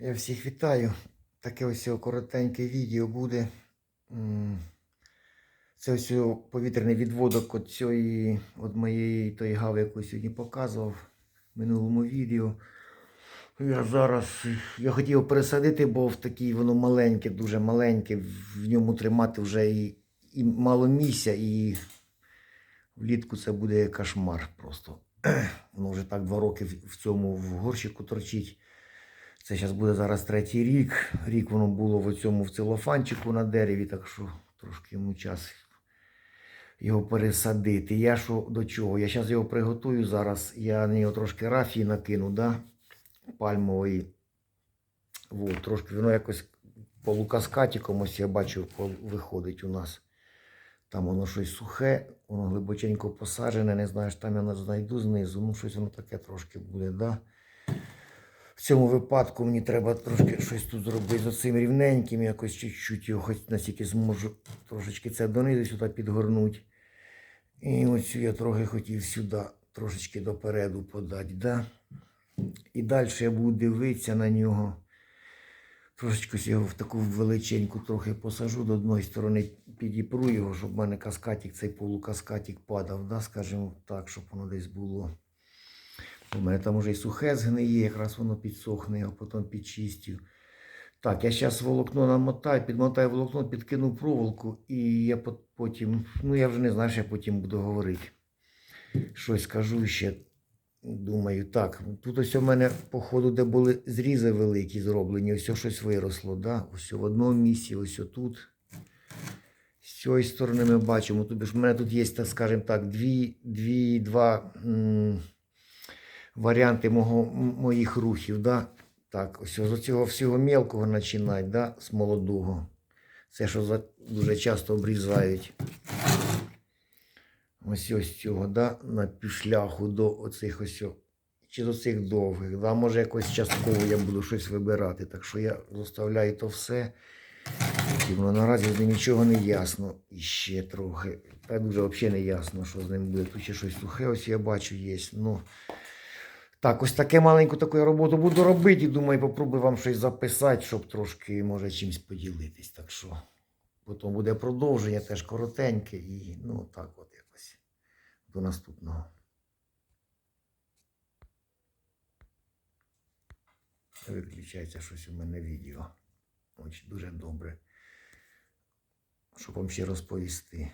Я всіх вітаю. Таке ось коротеньке відео буде. Це ось повітряний відводок от цієї, от моєї той гав, яку сьогодні показував в минулому відео. Я зараз я хотів пересадити, бо в такій воно маленьке, дуже маленьке, в ньому тримати вже і, і мало місця, і влітку це буде кошмар просто. Воно вже так два роки в цьому в горщику торчить. Це зараз буде зараз третій рік. Рік воно було в цьому в целофанчику на дереві, так що трошки йому час його пересадити. Я що до чого? Я зараз його приготую зараз. Я на нього трошки рафії накину, да? пальмової. Вот, трошки воно якось полукаскатиком, ось я бачу, виходить у нас. Там воно щось сухе, воно глибоченько посаджене, не знаєш, там я знайду знизу. Ну, щось воно таке трошки буде, да? В цьому випадку мені треба трошки щось тут зробити з оцим рівненьким, якось чуть-чуть його хоч наскільки зможу трошечки це донизу сюди підгорнути. І ось я трохи хотів сюди трошечки допереду подати. Да? І далі я буду дивитися на нього. Трошечки його в таку величеньку трохи посажу до одної сторони, підіпру його, щоб в мене каскатик, цей полукаскатик падав, да? скажімо так, щоб воно десь було. У мене там уже і сухе згниє, якраз воно підсохне, а потім підчистю. Так, я зараз волокно намотаю, підмотаю волокно, підкину проволоку, і я потім, ну я вже не знаю, що я потім буду говорити. Щось скажу ще. Думаю, так, тут ось у мене, походу, де були зрізи великі зроблені, ось щось виросло, да? ось в одному місці, ось тут. З цієї сторони ми бачимо. Тобі ж в мене тут є, так скажімо так, дві, дві, два м, варіанти мого, моїх рухів. Да? Так, ось з цього всього мелкого починати, да? з молодого. Це, що дуже часто обрізають. Ось ось цього, да? на півшляху до оцих ось. Чи до цих довгих. Да? Може якось частково я буду щось вибирати. Так що я заставляю то все. Воно наразі з нічого не ясно. І ще трохи. Та дуже взагалі не ясно, що з ним буде. Тут ще щось сухе, ось я бачу, є. Ну, так, ось таке маленьку таку роботу буду робити. І думаю, попробую вам щось записати, щоб трошки, може, чимось поділитись. Так що потім буде продовження, теж коротеньке. І ну так от якось. До наступного. Виключається щось у мене відео. Ось дуже добре. Щоб вам ще розповісти.